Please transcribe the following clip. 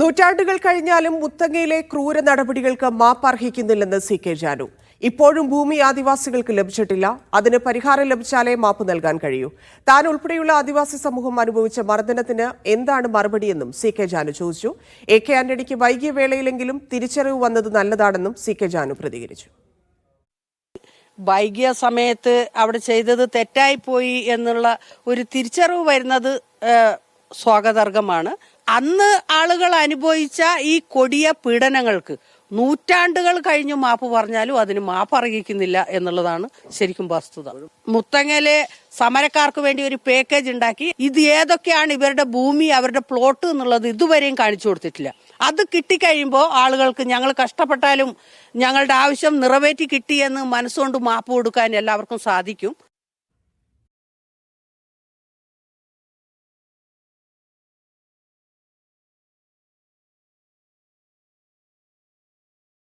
നൂറ്റാണ്ടുകൾ കഴിഞ്ഞാലും മുത്തങ്ങയിലെ ക്രൂര നടപടികൾക്ക് മാപ്പർഹിക്കുന്നില്ലെന്ന് സി കെ ജാനു. ഇപ്പോഴും ഭൂമി ആദിവാസികൾക്ക് ലഭിച്ചിട്ടില്ല. അതിന് പരിഹാരം ലഭിച്ചാലേ മാപ്പ് നൽകാൻ കഴിയൂ. താൻ ഉൾപ്പെടെയുള്ള ആദിവാസി സമൂഹം അനുഭവിച്ച മർദ്ദനത്തിന് എന്താണ് മറുപടിയെന്നും സി കെ ജാനു ചോദിച്ചു. എ കെ ആന്റണിക്ക് വൈകിയ വേളയിലെങ്കിലും തിരിച്ചറിവ് വന്നത് നല്ലതാണെന്നും സി കെ ജാനു പ്രതികരിച്ചു. വൈകിയ സമയത്ത് അവിടെ ചെയ്തത് തെറ്റായിപ്പോയി എന്നുള്ള ഒരു തിരിച്ചറിവ് വരുന്നത് സ്വാഗതാർഹമാണ്. അന്ന് ആളുകൾ അനുഭവിച്ച ഈ കൊടിയ പീഡനങ്ങൾക്ക് നൂറ്റാണ്ടുകൾ കഴിഞ്ഞ് മാപ്പ് പറഞ്ഞാലും അതിന് മാപ്പ് അറിയിക്കുന്നില്ല എന്നുള്ളതാണ് ശരിക്കും വസ്തുത. മുത്തങ്ങയിലെ സമരക്കാർക്ക് വേണ്ടി ഒരു പാക്കേജ് ഉണ്ടാക്കി. ഇത് ഏതൊക്കെയാണ് ഇവരുടെ ഭൂമി അവരുടെ പ്ലോട്ട് എന്നുള്ളത് ഇതുവരെയും കാണിച്ചു കൊടുത്തിട്ടില്ല. അത് കിട്ടിക്കഴിയുമ്പോൾ ആളുകൾക്ക് ഞങ്ങൾ കഷ്ടപ്പെട്ടാലും ഞങ്ങളുടെ ആവശ്യം നിറവേറ്റി കിട്ടിയെന്ന് മനസ്സുകൊണ്ട് മാപ്പ് കൊടുക്കാൻ എല്ലാവർക്കും സാധിക്കും.